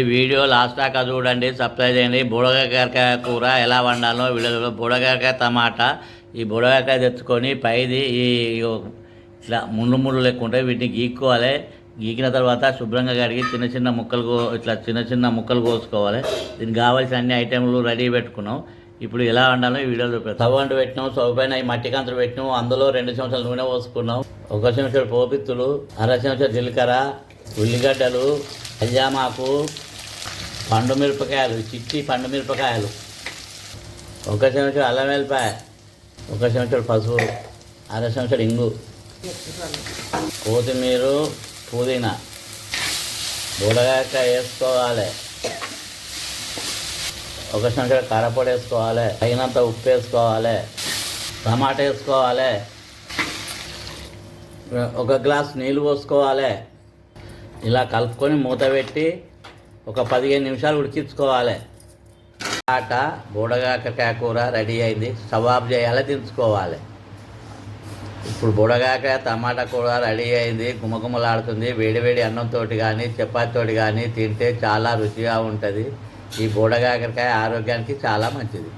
ఈ video last దాకా చూడండి సప్లై చేయండి. బుడగకాయ కూర ఎలా వండాలో వీడియోలో బుడగకాయ టమాటా ఈ బుడగకాయ తెచ్చుకొని పైది ఈ ఇలా ఇట్లా ముళ్ళు ముళ్ళు లెక్క వీటిని గీక్కోవాలి. గీకిన తర్వాత శుభ్రంగా కడిగి చిన్న చిన్న ముక్కలు ఇట్లా చిన్న చిన్న ముక్కలు కోసుకోవాలి. దీనికి కావాల్సిన అన్ని ఐటెంలు రెడీ పెట్టుకున్నాం. ఇప్పుడు ఎలా వండాలో ఈ వీడియోలో చూపిస్తాం. స్టవ్ పెట్టినాం స్టవ్ పైన ఈ మట్టి కంతులు పెట్టినాం. అందులో రెండు చెంచాలు నూనె పోసుకున్నాం. ఒక చెంచాడు పోపిత్తులు అర చెంచా జీలకర్ర ఉల్లిగడ్డలు అజామాకు పండు మిరపకాయలు చిట్టి పండు మిరపకాయలు. ఒక సంవత్సరం అల్లం వెల్లిపాయ ఒక సంవత్సరం పసుపు అర సంవత్సరం ఇంగు. కొత్తిమీర పుదీనా. బుడగాక వేసుకోవాలి. ఒక సంవత్సరం కారపొడి వేసుకోవాలి. తగినంత ఉప్పు వేసుకోవాలి. టమాటా వేసుకోవాలి. ఒక గ్లాస్ నీళ్ళు పోసుకోవాలి. ఇలా కలుపుకొని మూత పెట్టి ఒక పదిహేను నిమిషాలు ఉడికించుకోవాలి. ఆట బుడగాకాయ కూర రెడీ అయింది. సవాబ్ చేయాలి దించుకోవాలి. ఇప్పుడు బుడగాక టమాటా కూర రెడీ అయింది. గుమగుమలాడుతుంది. వేడివేడి అన్నంతో కానీ చపాతితో కానీ తింటే చాలా రుచిగా ఉంటుంది. ఈ బుడగాకాయ ఆరోగ్యానికి చాలా మంచిది.